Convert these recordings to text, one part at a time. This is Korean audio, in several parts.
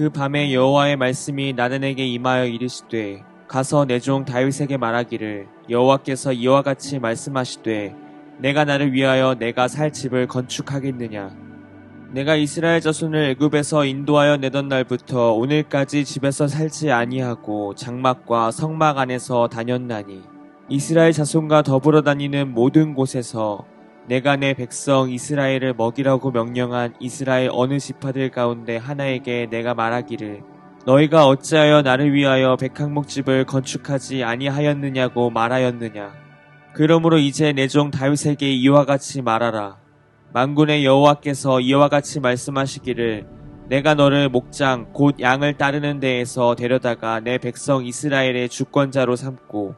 그 밤에 여호와의 말씀이 나단에게 임하여 이르시되 가서 내 종 다윗에게 말하기를 여호와께서 이와 같이 말씀하시되 내가 나를 위하여 내가 살 집을 건축하겠느냐? 내가 이스라엘 자손을 애굽에서 인도하여 내던 날부터 오늘까지 집에서 살지 아니하고 장막과 성막 안에서 다녔나니 이스라엘 자손과 더불어 다니는 모든 곳에서 내가 내 백성 이스라엘을 먹이라고 명령한 이스라엘 어느 지파들 가운데 하나에게 내가 말하기를 너희가 어찌하여 나를 위하여 백항목집을 건축하지 아니하였느냐고 말하였느냐? 그러므로 이제 내 종 다윗에게 이와 같이 말하라. 만군의 여호와께서 이와 같이 말씀하시기를 내가 너를 목장 곧 양을 따르는 데에서 데려다가 내 백성 이스라엘의 주권자로 삼고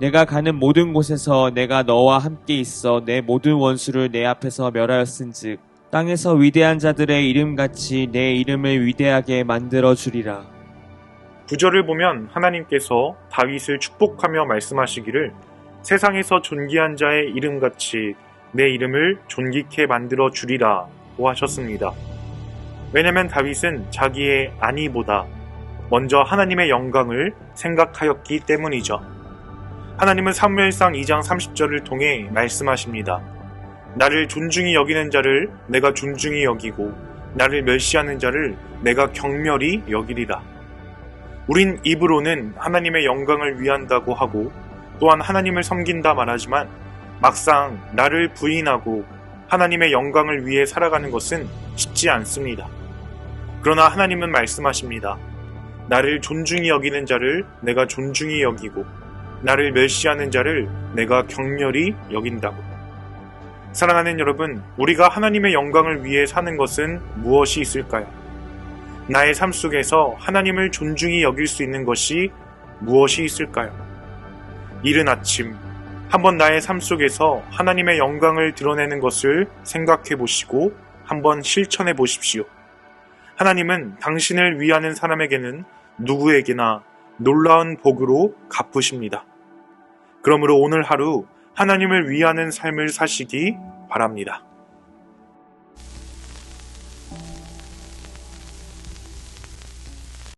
내가 가는 모든 곳에서 내가 너와 함께 있어 내 모든 원수를 내 앞에서 멸하였은즉 땅에서 위대한 자들의 이름같이 내 이름을 위대하게 만들어 주리라. 구절을 보면 하나님께서 다윗을 축복하며 말씀하시기를 세상에서 존귀한 자의 이름같이 내 이름을 존귀케 만들어 주리라 고 하셨습니다. 왜냐하면 다윗은 자기의 안위보다 먼저 하나님의 영광을 생각하였기 때문이죠. 하나님은 사무엘상 2장 30절을 통해 말씀하십니다. 나를 존중히 여기는 자를 내가 존중히 여기고 나를 멸시하는 자를 내가 경멸히 여기리라. 우린 입으로는 하나님의 영광을 위한다고 하고 또한 하나님을 섬긴다 말하지만 막상 나를 부인하고 하나님의 영광을 위해 살아가는 것은 쉽지 않습니다. 그러나 하나님은 말씀하십니다. 나를 존중히 여기는 자를 내가 존중히 여기고 나를 멸시하는 자를 내가 경멸히 여긴다고. 사랑하는 여러분, 우리가 하나님의 영광을 위해 사는 것은 무엇이 있을까요? 나의 삶 속에서 하나님을 존중히 여길 수 있는 것이 무엇이 있을까요? 이른 아침, 한번 나의 삶 속에서 하나님의 영광을 드러내는 것을 생각해 보시고 한번 실천해 보십시오. 하나님은 당신을 위하는 사람에게는 누구에게나 놀라운 복으로 갚으십니다. 그러므로 오늘 하루 하나님을 위하는 삶을 사시기 바랍니다.